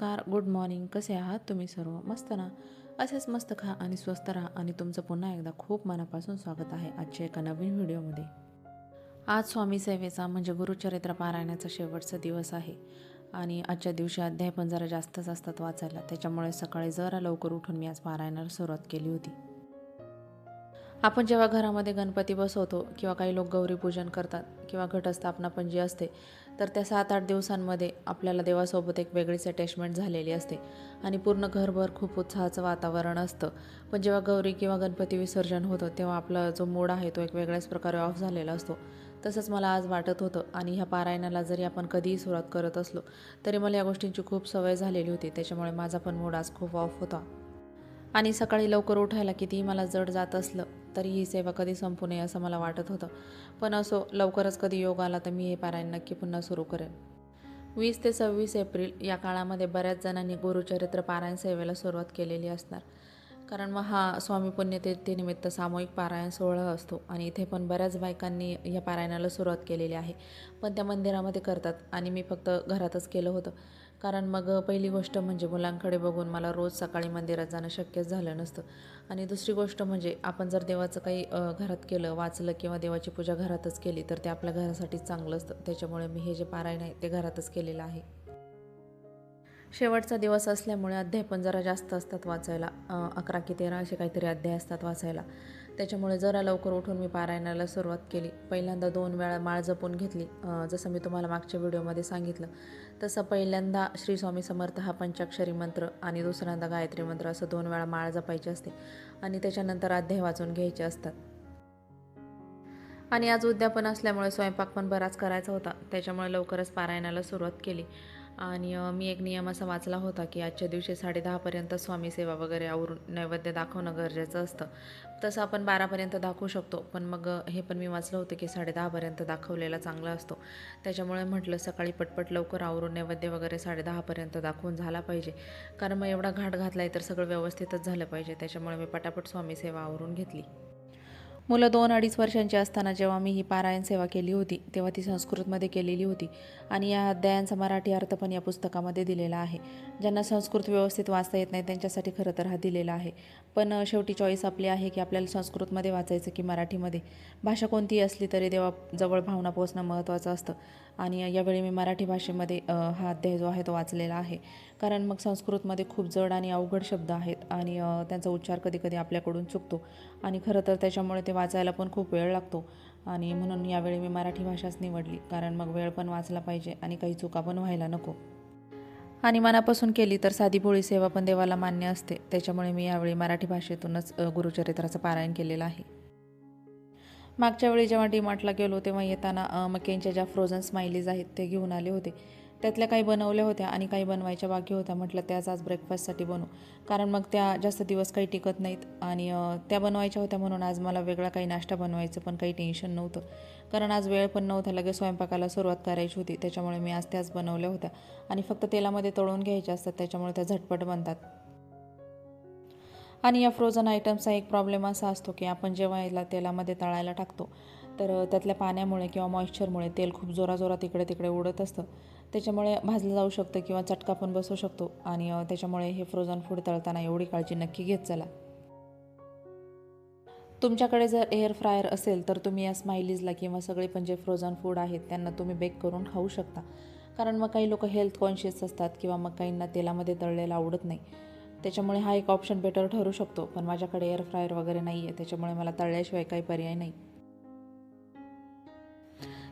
नमस्कार good morning कसे आहात तुम्ही सर्व? मस्त ना? असेच मस्त खा आणि स्वस्त राहा आणि तुमचं पुन्हा एकदा खूप मनापासून स्वागत आहे आजच्या एका नवीन व्हिडिओमध्ये. आज स्वामी सेवेचा म्हणजे गुरुचरित्र पारायणाचा शेवटचा दिवस आहे आणि आजच्या दिवशी अध्याय पण जरा जास्तच असतात वाचायला. त्याच्यामुळे सकाळी जरा लवकर उठून मी आज पारायणाला सुरुवात केली होती. आपण जेव्हा घरामध्ये गणपती बसवतो किंवा काही लोक गौरी पूजन करतात किंवा घटस्थापना पण जी असते तर त्या सात आठ दिवसांमध्ये आपल्याला देवासोबत एक वेगळीच अटॅचमेंट झालेली असते. आणि पूर्ण घरभर खूप उत्साहाचं वातावरण असतं. पण जेव्हा गौरी किंवा गणपती विसर्जन होतं तेव्हा आपला जो मूड आहे तो एक वेगळ्याच प्रकारे ऑफ झालेला असतो. तसंच मला आज वाटत होतं आणि ह्या पारायणाला जरी आपण कधीही सुरुवात करत असलो तरी मला या गोष्टींची खूप सवय झालेली होती. त्याच्यामुळे माझा पण मूड आज खूप ऑफ होता. आणि सकाळी लवकर उठायला कितीही मला जड जात असलं तरी ही सेवा कधी संपू नये असं मला वाटत होतं. पण असो लवकरच कधी योग आला तर मी हे पारायण नक्की पुन्हा सुरू करेन. वीस ते सव्वीस एप्रिल या काळामध्ये बऱ्याच जणांनी गुरुचरित्र पारायण सेवेला सुरुवात केलेली असणार. कारण मग हा स्वामी पुण्यतिथीनिमित्त सामूहिक पारायण सोहळा असतो आणि इथे पण बऱ्याच बायकांनी या पारायणाला सुरुवात केलेली आहे. पण त्या मंदिरामध्ये करतात आणि मी फक्त घरातच केलं होतं. कारण मग पहिली गोष्ट म्हणजे मुलांकडे बघून मला रोज सकाळी मंदिरात जाणं शक्यच झालं नसतं. आणि दुसरी गोष्ट म्हणजे आपण जर देवाचं काही घरात केलं वाचलं किंवा देवाची पूजा घरातच केली तर ते आपल्या घरासाठी चांगलं असतं. त्याच्यामुळे मी हे जे पारायण आहे ते घरातच केलेलं आहे. शेवटचा दिवस असल्यामुळे अध्याय पण जरा जास्त असतात वाचायला. अकरा की तेरा असे काहीतरी अध्याय असतात वाचायला. त्याच्यामुळे जरा लवकर उठून मी पारायणाला सुरुवात केली. पहिल्यांदा दोन वेळा माळ जपून घेतली. जसं मी तुम्हाला मागच्या व्हिडिओमध्ये सांगितलं तसं पहिल्यांदा श्री स्वामी समर्थ हा पंचाक्षरी मंत्र आणि दुसऱ्यांदा गायत्री मंत्र असं दोन वेळा माळ जपायची असते आणि त्याच्यानंतर अध्याय वाचून घ्यायचे असतात. आणि आज उद्यापन असल्यामुळे स्वयंपाक पण बराच करायचा होता. त्याच्यामुळे लवकरच पारायणाला सुरुवात केली. आणि मी एक नियम असा वाचला होता की आजच्या दिवशी साडेदहापर्यंत स्वामी सेवा वगैरे आवरून नैवेद्य दाखवणं गरजेचं असतं. तसं आपण बारापर्यंत दाखवू शकतो पण मग हे पण मी वाचलं होतं की साडेदहापर्यंत दाखवलेला चांगला असतो. त्याच्यामुळे म्हटलं सकाळी पटपट लवकर आवरून नैवेद्य वगैरे साडेदहापर्यंत दाखवून झाला पाहिजे. कारण मग एवढा घाट घातला आहे तर सगळं व्यवस्थितच झालं पाहिजे त्याच्यामुळे मी पटापट स्वामी सेवा आवरून घेतली. मुलं दोन अडीच वर्षांची असताना जेव्हा मी ही पारायण सेवा केली होती तेव्हा ती संस्कृतमध्ये केलेली होती आणि या अध्यायांचा मराठी अर्थ पण या पुस्तकामध्ये दिलेला आहे. ज्यांना संस्कृत व्यवस्थित वाचता येत नाही त्यांच्यासाठी खरं तर हा दिलेला आहे. पण शेवटी चॉईस आपली आहे की आपल्याला संस्कृतमध्ये वाचायचं की मराठीमध्ये. भाषा कोणतीही असली तरी देवाजवळ भावना पोचणं महत्त्वाचं असतं. आणि यावेळी मी मराठी भाषेमध्ये हा अध्याय जो आहे तो वाचलेला आहे. कारण मग संस्कृतमध्ये खूप जड आणि अवघड शब्द आहेत आणि त्यांचा उच्चार कधी कधी आपल्याकडून चुकतो. आणि खरं तर त्याच्यामुळे ते वाचायला पण खूप वेळ लागतो. आणि म्हणून यावेळी मी मराठी भाषाच निवडली. कारण मग वेळ पण वाचला पाहिजे आणि काही चुका पण व्हायला नको. आणि मनापासून केली तर साधी भोळी सेवा पण देवाला मान्य असते. त्याच्यामुळे मी यावेळी मराठी भाषेतूनच गुरुचरित्राचं पारायण केलेलं आहे. मागच्या वेळी जेव्हा डीमार्टला गेलो तेव्हा येताना मकेनच्या ज्या फ्रोझन स्माइलीज आहेत ते घेऊन आले होते. त्यातल्या काही बनवल्या होत्या आणि काही बनवायच्या बाकी होत्या. म्हटलं त्याच आज ब्रेकफास्टसाठी बनवू. कारण मग त्या जास्त दिवस काही टिकत नाहीत. आणि त्या बनवायच्या होत्या म्हणून आज मला वेगळा काही नाश्ता बनवायचं पण काही टेन्शन नव्हतं. कारण आज वेळ पण नव्हता. लगेच स्वयंपाकाला सुरुवात करायची होती. त्याच्यामुळे मी आज त्याच बनवल्या होत्या. आणि फक्त तेलामध्ये तळून घ्यायच्या असतात. त्याच्यामुळे त्या झटपट बनतात. आणि या फ्रोझन आयटम्सचा एक प्रॉब्लेम असा असतो की आपण जेव्हा याला तेलामध्ये तळायला टाकतो तर त्यातल्या पाण्यामुळे किंवा मॉइश्चरमुळे तेल खूप जोराजोरात इकडे तिकडे उडत असतं. त्याच्यामुळे भाजलं जाऊ शकतं किंवा चटका पण बसू शकतो आणि त्याच्यामुळे हे फ्रोझन फूड तळताना एवढी काळजी नक्की घेत चला. तुमच्याकडे जर एअर फ्रायर असेल तर तुम्ही या स्माइलीजला किंवा सगळे पण जे फ्रोझन फूड आहेत त्यांना तुम्ही बेक करून खाऊ शकता. कारण मग काही लोक हेल्थ कॉन्शियस असतात किंवा मग काहींना तेलामध्ये तळलेलं आवडत नाही. त्याच्यामुळे हा एक ऑप्शन बेटर ठरू शकतो. पण माझ्याकडे एअर फ्रायर वगैरे नाही आहे त्याच्यामुळे मला तळल्याशिवाय काही पर्याय नाही.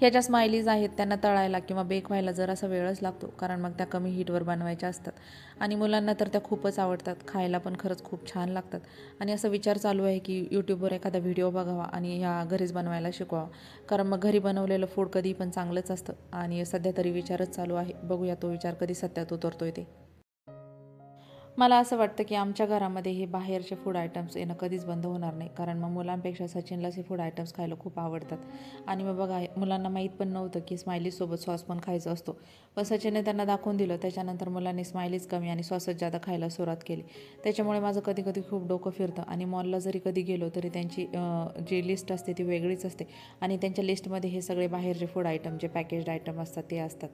ह्या ज्या स्माइलीज आहेत त्यांना तळायला किंवा बेक व्हायला जरासा वेळच लागतो. कारण मग त्या कमी हीटवर बनवायच्या असतात. आणि मुलांना तर त्या खूपच आवडतात. खायला पण खरंच खूप छान लागतात. आणि असा विचार चालू आहे की यूट्यूबवर एखादा व्हिडिओ बघावा आणि ह्या घरीच बनवायला शिकवावा. कारण मग घरी बनवलेलं फूड कधी पण चांगलंच असतं. आणि सध्या तरी विचारच चालू आहे. बघूया तो विचार कधी सत्यात उतरतोय ते. मला असं वाटतं की आमच्या घरामध्ये हे बाहेरचे फूड आयटम्स येणं कधीच बंद होणार नाही. कारण मग मुलांपेक्षा सचिनलाच हे फूड आयटम्स खायला खूप आवडतात. आणि मग बघा मुलांना माहीत पण नव्हतं की स्माइलीजसोबत सॉस पण खायचं असतो. पण सचिनने त्यांना दाखवून दिलं. त्याच्यानंतर मुलांनी स्माइलीज कमी आणि सॉसच जादा खायला सुरुवात केली. त्याच्यामुळे माझं कधी कधी खूप डोकं फिरतं. आणि मॉलला जरी कधी गेलो तरी त्यांची जी लिस्ट असते ती वेगळीच असते. आणि त्यांच्या लिस्टमध्ये हे सगळे बाहेरचे फूड आयटम जे पॅकेज्ड आयटम असतात ते असतात.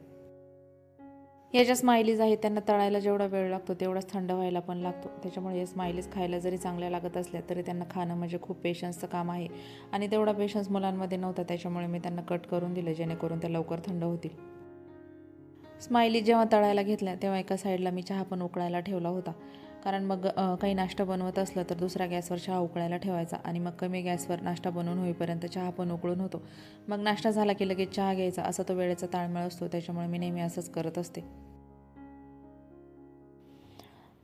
या ज्या स्माइलीज आहेत त्यांना तळायला जेवढा वेळ लागतो तेवढाच थंड व्हायला पण लागतो. त्याच्यामुळे हे स्माइलीज खायला जरी चांगल्या लागत असल्या तरी त्यांना खाणं म्हणजे खूप पेशन्सचं काम आहे. आणि तेवढा पेशन्स मुलांमध्ये नव्हता त्याच्यामुळे मी त्यांना कट करून दिलं जेणेकरून त्या लवकर थंड होतील. स्माइली जेव्हा तळायला घेतल्या तेव्हा एका साईडला मी चहा पण उकळायला ठेवला होता. कारण मग काही नाश्ता बनवत असलं तर दुसऱ्या गॅसवर चहा उकळायला ठेवायचा आणि मग कमी गॅसवर नाश्ता बनवून होईपर्यंत चहा पण उकळून होतो. मग नाश्ता झाला की लगेच चहा घ्यायचा असा तो वेळेचा ताळमेळ असतो. त्याच्यामुळे मी नेहमी असंच करत असते.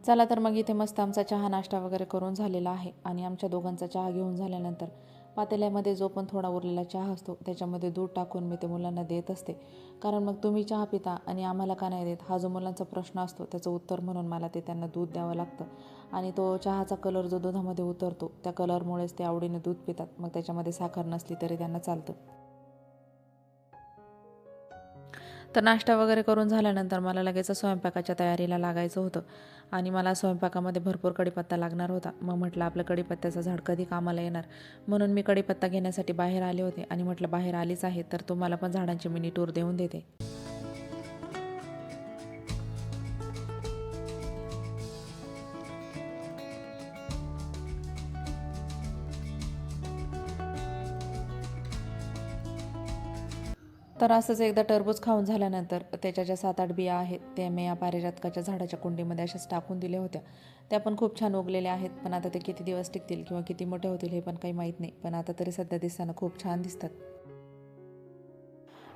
चला तर मग इथे मस्त आमचा चहा नाश्ता वगैरे करून झालेला आहे आणि आमच्या दोघांचा चहा घेऊन झाल्यानंतर पातेल्यामध्ये जो पण थोडा उरलेला चहा असतो त्याच्यामध्ये दूध टाकून मी ते मुलांना देत असते. कारण मग तुम्ही चहा पिता आणि आम्हाला का नाही देत हा जो मुलांचा प्रश्न असतो त्याचं उत्तर म्हणून मला ते त्यांना दूध द्यावं लागतं. आणि तो चहाचा कलर जो दुधामध्ये उतरतो त्या कलरमुळेच ते आवडीने दूध पितात. मग त्याच्यामध्ये साखर नसली तरी त्यांना चालतं. तर नाश्ता वगैरे करून झाल्यानंतर मला लगेच स्वयंपाकाच्या तयारीला लागायचं होतं. आणि मला स्वयंपाकामध्ये भरपूर कढीपत्ता लागणार होता. मग म्हटलं आपलं कढीपत्त्याचं झाड कधी कामाला येणार? म्हणून मी कढीपत्ता घेण्यासाठी बाहेर आले होते आणि म्हटलं बाहेर आलीच आहे तर तुम्हाला पण झाडांची मिनी टूर देऊन देते. तर असंच एकदा टरबूज खाऊन झाल्यानंतर त्याच्या ज्या सात आठ बिया आहेत त्या मी या पारिजातकाच्या झाडाच्या कुंडीमध्ये अशाच टाकून दिल्या होत्या. त्या पण खूप छान उगलेल्या आहेत पण आता ते किती दिवस टिकतील किंवा किती मोठे होतील हे पण काही माहीत नाही. पण आता तरी सध्या दिसताना खूप छान दिसतात.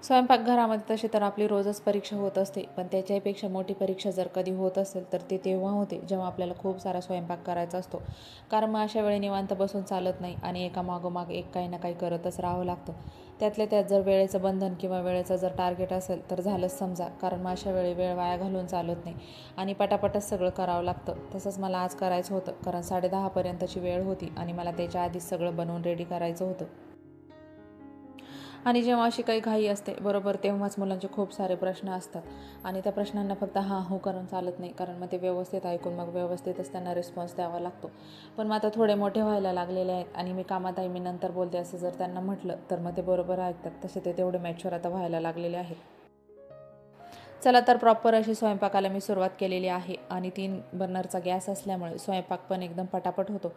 स्वयंपाकघरामध्ये तशी तर आपली रोजच परीक्षा होत असते पण त्याच्यापेक्षा मोठी परीक्षा जर कधी होत असेल तर ते तेव्हा होते जेव्हा आपल्याला खूप सारा स्वयंपाक करायचा असतो. कारण मग अशा वेळी निवांत बसून चालत नाही आणि एका मागोमाग एक काही ना काही करतच राहावं लागतं. त्यातल्या त्यात जर वेळेचं बंधन किंवा वेळेचं जर टार्गेट असेल तर झालंच समजा कारण मग अशा वेळी वेळ वाया घालून चालत नाही आणि पटापटच सगळं करावं लागतं. तसंच मला आज करायचं होतं कारण साडेदहापर्यंतची वेळ होती आणि मला त्याच्या आधीच सगळं बनवून रेडी करायचं होतं. आणि जेव्हा अशी काही घाई असते बरोबर तेव्हाच मुलांचे खूप सारे प्रश्न असतात. आणि त्या प्रश्नांना फक्त हां हो करून चालत नाही कारण मग ते व्यवस्थित ऐकून मग व्यवस्थितच त्यांना रिस्पॉन्स द्यावा लागतो. पण मग आता थोडे मोठे व्हायला लागलेले आहेत आणि मी कामात आहे मी नंतर बोलते असं जर त्यांना म्हटलं तर मग ते बरोबर ऐकतात. तसे ते तेवढे मॅच्युअर आता व्हायला लागलेले आहेत. चला तर प्रॉपर अशी स्वयंपाकाला मी सुरुवात केलेली आहे. आणि तीन बर्नरचा गॅस असल्यामुळे स्वयंपाक पण एकदम पटापट होतो.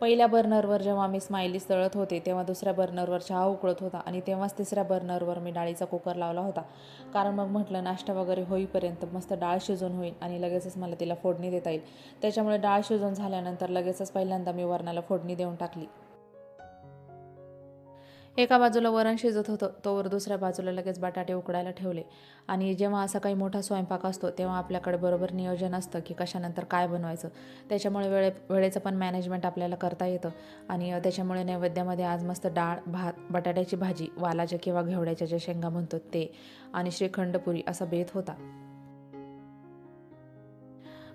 पहिल्या बर्नरवर जेव्हा मी स्माइलीस तळत होते तेव्हा दुसऱ्या बर्नरवर चहा उकळत होता आणि तेव्हाच तिसऱ्या बर्नरवर मी डाळीचा कुकर लावला होता. कारण मग म्हटलं नाश्ता वगैरे होईपर्यंत मस्त डाळ शिजून होईल आणि लगेचच मला तिला फोडणी देता येईल. त्याच्यामुळे डाळ शिजून झाल्यानंतर लगेचच पहिल्यांदा मी वरणाला फोडणी देऊन टाकली. एका बाजूला वरण शिजत होतं तोवर दुसऱ्या बाजूला लगेच बटाटे उकडायला ठेवले. आणि जेव्हा असा काही मोठा स्वयंपाक असतो तेव्हा आपल्याकडे बरोबर नियोजन असतं की कशानंतर काय बनवायचं. त्याच्यामुळे वेळे वेळेचं पण मॅनेजमेंट आपल्याला करता येतं. आणि त्याच्यामुळे नैवेद्यामध्ये आज मस्त डाळ भात बटाट्याची भाजी वालाच्या किंवा घेवड्याच्या ज्या शेंगा म्हणतो ते आणि श्रीखंडपुरी असा बेत होता.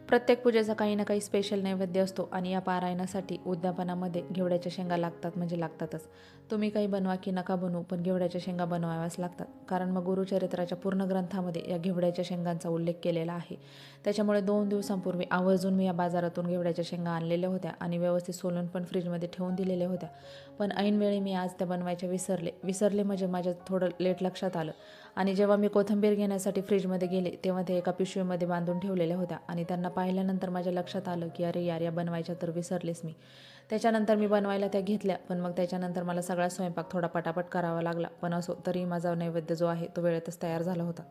प्रत्येक पूजेचा काही ना काही स्पेशल नैवेद्य असतो आणि या पारायणासाठी उद्यापनामध्ये घेवड्याच्या शेंगा लागतात म्हणजे लागतातच. तुम्ही काही बनवा की नका बनवू पण घेवड्याच्या शेंगा बनवाव्याच लागतात. कारण मग गुरुचरित्राच्या पूर्ण ग्रंथामध्ये या घेवड्याच्या शेंगांचा उल्लेख केलेला आहे. त्याच्यामुळे दोन दिवसांपूर्वी आवर्जून मी या बाजारातून घेवड्याच्या शेंगा आणलेल्या होत्या आणि व्यवस्थित सोलून पण फ्रीजमध्ये ठेवून दिलेल्या होत्या. पण ऐनवेळी मी आज त्या बनवायच्या विसरले. विसरले म्हणजे माझ्या थोडं लेट लक्षात आलं. आणि जेव्हा मी कोथिंबीर घेण्यासाठी फ्रीजमध्ये गेले तेव्हा ते एका पिशवीमध्ये बांधून ठेवलेल्या होत्या. आणि त्यांना पाहिल्यानंतर माझ्या लक्षात आलं की अरे यार या बनवायच्या तर विसरलेच मी. त्याच्यानंतर मी बनवायला त्या घेतल्या पण मग त्याच्यानंतर मला सगळा स्वयंपाक थोडा पटापट करावा लागला. पण असो तरी माझा नैवेद्य जो आहे तो वेळेतच तयार झाला होता.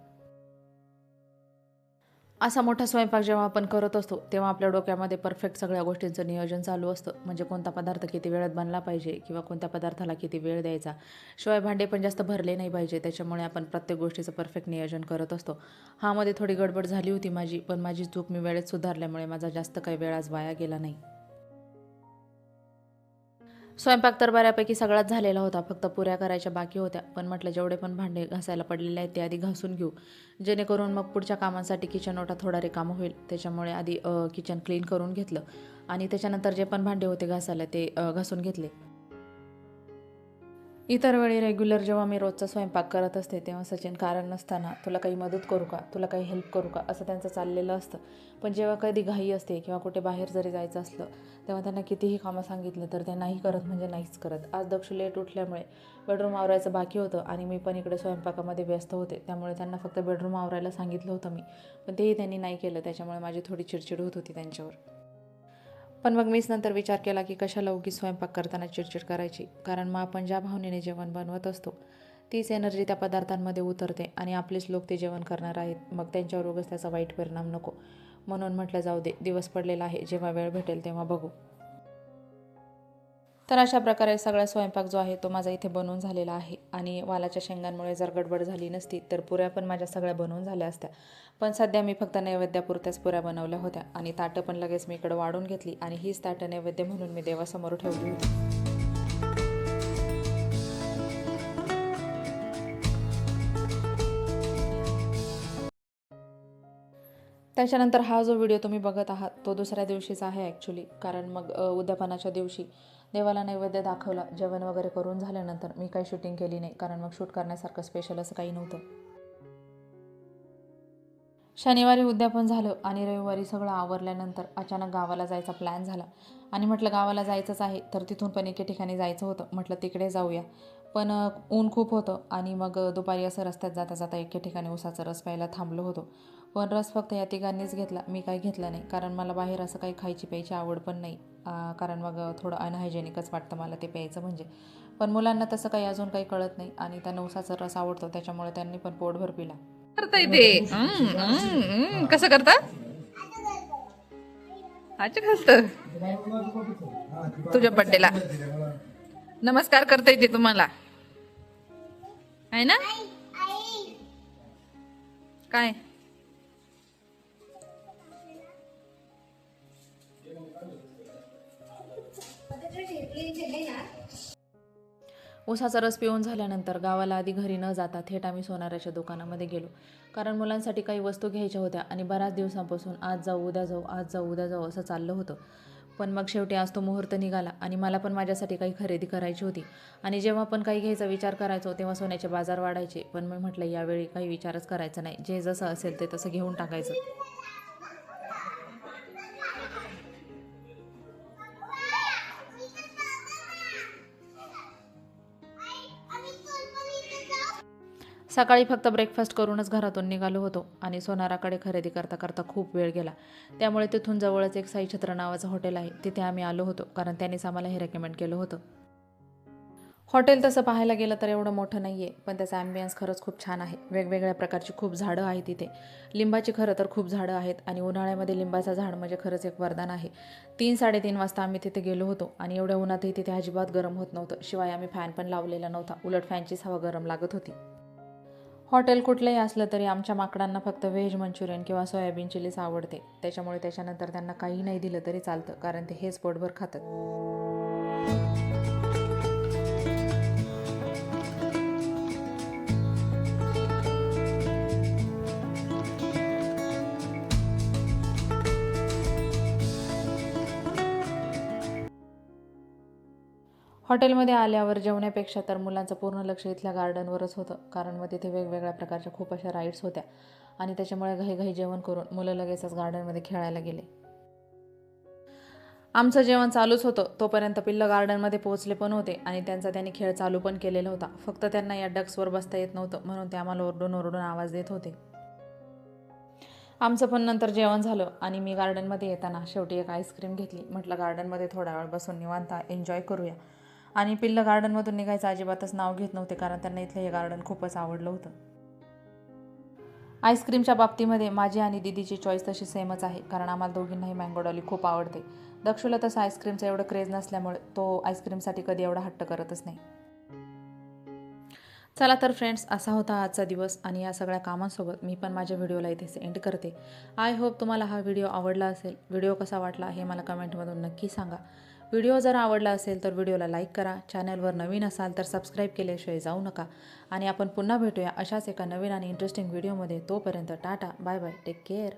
असा मोठा स्वयंपाक जेव्हा आपण करत असतो तेव्हा आपल्या डोक्यामध्ये परफेक्ट सगळ्या गोष्टींचं नियोजन चालू असतं. म्हणजे कोणता पदार्थ किती वेळात बनला पाहिजे किंवा कोणत्या पदार्थाला किती वेळ द्यायचा. शिवाय भांडे पण जास्त भरले नाही पाहिजे त्याच्यामुळे आपण प्रत्येक गोष्टीचं परफेक्ट नियोजन करत असतो. हामध्ये थोडी गडबड झाली होती माझी पण माझी चूक मी वेळेत सुधारल्यामुळे माझा जास्त काही वेळ आज वाया गेला नाही. स्वयंपाक तर बऱ्यापैकी सगळाच झालेला होता फक्त पुऱ्या करायच्या बाकी होत्या. पण म्हटलं जेवढे पण भांडे घासायला पडलेले आहेत ते आधी घासून घेऊ. जेणेकरून मग पुढच्या कामांसाठी किचन ओटा थोडा रिकाम होईल. त्याच्यामुळे आधी किचन क्लीन करून घेतलं. आणि त्याच्यानंतर जे पण भांडे होते घासायला ते घासून घेतले. इतर वेळी रेग्युलर जेव्हा मी रोजचा स्वयंपाक करत असते तेव्हा सचिन कारण नसताना तुला काही मदत करू का? तुला काही हेल्प करू का? असं त्यांचं चाललेलं असतं. पण जेव्हा कधी घाई असते किंवा कुठे बाहेर जरी जायचं असलं तेव्हा त्यांना कितीही कामं सांगितलं तर ते नाही करत म्हणजे नाहीच करत. आज दक्ष लेट उठल्यामुळे बेडरूम आवरायचं बाकी होतं आणि मी पण इकडे स्वयंपाकामध्ये व्यस्त होते. त्यामुळे त्यांना फक्त बेडरूम आवरायला सांगितलं होतं मी. पण तेही त्यांनी नाही केलं. त्याच्यामुळे माझी थोडी चिडचिड होत होती त्यांच्यावर. पण मग मीच नंतर विचार केला की कशाला उगीच स्वयंपाक करताना चिडचिड करायची. कारण मग आपण ज्या भावनेने जेवण बनवत असतो तीच एनर्जी त्या पदार्थांमध्ये उतरते आणि आपलेच लोक ते जेवण करणार आहेत. मग त्यांच्यावर उगाच त्याचा वाईट परिणाम नको. म्हणून म्हटलं जाऊ दे दिवस पडलेला आहे. जेव्हा वेळ भेटेल तेव्हा बघू. तर अशा प्रकारे सगळा स्वयंपाक जो आहे तो माझा इथे बनवून झालेला आहे. आणि वालाच्या शेंगांमुळे जर गडबड झाली नसती तर पुऱ्या पण माझ्या सगळ्या बनवून झाल्या असत्या. पण सध्या मी फक्त नैवेद्यापुरत्याच पुऱ्या बनवल्या होत्या आणि ताटं पण लगेच मी इकडं वाढून घेतली आणि हीच ताटं नैवेद्य म्हणून मी देवासमोर ठेवली होती. त्याच्यानंतर हा जो व्हिडिओ तुम्ही बघत आहात तो दुसऱ्या दिवशीचा आहे ॲक्च्युली कारण मग उद्यापनाच्या दिवशी देवाला नैवेद्य दाखवला. जेवण वगैरे करून झाल्यानंतर मी काही शूटिंग केली नाही कारण मग शूट करण्यासारखं स्पेशल असं काही नव्हतं. शनिवारी उद्यापन झालं आणि रविवारी सगळं आवरल्यानंतर अचानक गावाला जायचा प्लॅन झाला. आणि म्हटलं गावाला जायचंच आहे तर तिथून पण एके ठिकाणी जायचं होतं. म्हटलं तिकडे जाऊया. पण ऊन खूप होतं आणि मग दुपारी असं रस्त्यात जाता जाता एके ठिकाणी उसाचा रस प्यायला थांबलो होतो. पण रस फक्त या तिघांनीच घेतला. मी काही घेतला नाही. कारण मला बाहेर असं काही खायची प्यायची आवड पण नाही. कारण मग थोडं अनहायजेनिकच वाटतं मला ते प्यायचं म्हणजे. पण मुलांना तसं काही अजून काही कळत नाही. आणि त्यांना उसाचा रस आवडतो. त्याच्यामुळे त्यांनी पण पोटभर पिला. करता येते. कसं करता? अच्छा घालत तुझ्या बड्डेला नमस्कार करता येते तुम्हाला. आहे ना? काय? उसाचा रस पिऊन झाल्यानंतर गावाला आधी घरी न जाता थेट आम्ही सोनाराच्या दुकानामध्ये गेलो. कारण मुलांसाठी काही वस्तू घ्यायच्या होत्या आणि बऱ्याच दिवसांपासून आज जाऊ उद्या जाऊ आज जाऊ उद्या जाऊ असं चाललं होतं. पण मग शेवटी आज तो मुहूर्त निघाला आणि मला पण माझ्यासाठी काही खरेदी करायची होती. आणि जेव्हा पण काही घ्यायचा विचार करायचो तेव्हा सोन्याचे बाजार वाढायचे. पण मी म्हटलं यावेळी काही विचारच करायचा नाही. जे जसं असेल ते तसं घेऊन टाकायचं. सकाळी फक्त ब्रेकफास्ट करूनच घरातून निघालो होतो आणि सोनाराकडे खरेदी करता करता खूप वेळ गेला. त्यामुळे तिथून जवळच एक साईछत्र नावाचं हॉटेल आहे. तिथे आम्ही आलो होतो कारण त्यांनीच आम्हाला हे रेकमेंड केलं होतं. हॉटेल तसं पाहायला गेलं तर एवढं मोठं नाही आहे पण त्याचा ॲम्बियन्स खरंच खूप छान आहे. वेगवेगळ्या प्रकारची खूप झाडं आहेत तिथे लिंबाची खरं तर खूप झाडं आहेत आणि उन्हाळ्यामध्ये लिंबाचं झाड म्हणजे खरंच एक वरदान आहे. तीन साडेतीन वाजता आम्ही तिथे गेलो होतो आणि एवढ्या उन्हातही तिथे अजिबात गरम होत नव्हतं. शिवाय आम्ही फॅन पण लावलेला नव्हता. उलट फॅनचीच हवा गरम लागत होती. हॉटेल कुठलंही असलं तरी आमच्या माकडांना फक्त व्हेज मंचुरियन किंवा सोयाबीन चिलीच आवडते. त्याच्यामुळे त्याच्यानंतर त्यांना काही नाही दिलं तरी चालतं कारण ते हेच पोटभर खातात. हॉटेलमध्ये आल्यावर जेवण्यापेक्षा तर मुलांचं पूर्ण लक्ष इथल्या गार्डनवरच होतं कारण मग तिथे वेगवेगळ्या प्रकारच्या खूप अशा राईड्स होत्या. आणि त्याच्यामुळे घाई जेवण करून मुलं लगेचच गार्डनमध्ये खेळायला गेले. आमचं जेवण चालूच होतं. तोपर्यंत पिल्लं गार्डनमध्ये पोहोचले पण होते आणि त्यांचा त्यांनी खेळ चालू पण केलेला होता. फक्त त्यांना या डक्सवर बसता येत नव्हतं म्हणून ते आम्हाला ओरडून ओरडून आवाज देत होते. आमचं पण नंतर जेवण झालं आणि मी गार्डनमध्ये येताना शेवटी एक आईस्क्रीम घेतली. म्हटलं गार्डनमध्ये थोडा वेळ बसून निवांता एन्जॉय करूया. आणि पिल्ल गार्डनमधून निघायचं अजिबातच नाव घेत नव्हते कारण त्यांना इथलं हे गार्डन खूपच आवडलं होतं. आईस्क्रीमच्या बाबतीमध्ये माझी आणि दिदीची चॉईस तशी सेमच आहे कारण आम्हाला दोघींनाही मँगो डॉली खूप आवडते. दक्षुला तसं आईस्क्रीमचं एवढं क्रेज नसल्यामुळे तो आईस्क्रीमसाठी कधी एवढा हट्ट करतच नाही. चला तर फ्रेंड्स असा होता आजचा दिवस आणि या सगळ्या कामांसोबत मी पण माझ्या व्हिडिओला इथेच एंड करते. आय होप तुम्हाला हा व्हिडिओ आवडला असेल. व्हिडिओ कसा वाटला हे मला कमेंटमधून नक्की सांगा. व्हिडिओ जर आवडला असेल तर व्हिडिओला लाईक करा. चॅनलवर नवीन असाल तर सबस्क्राईब केल्याशिवाय जाऊ नका. आणि आपण पुन्हा भेटूया अशाच एका नवीन आणि इंटरेस्टिंग व्हिडिओमध्ये तोपर्यंत tata bye bye take care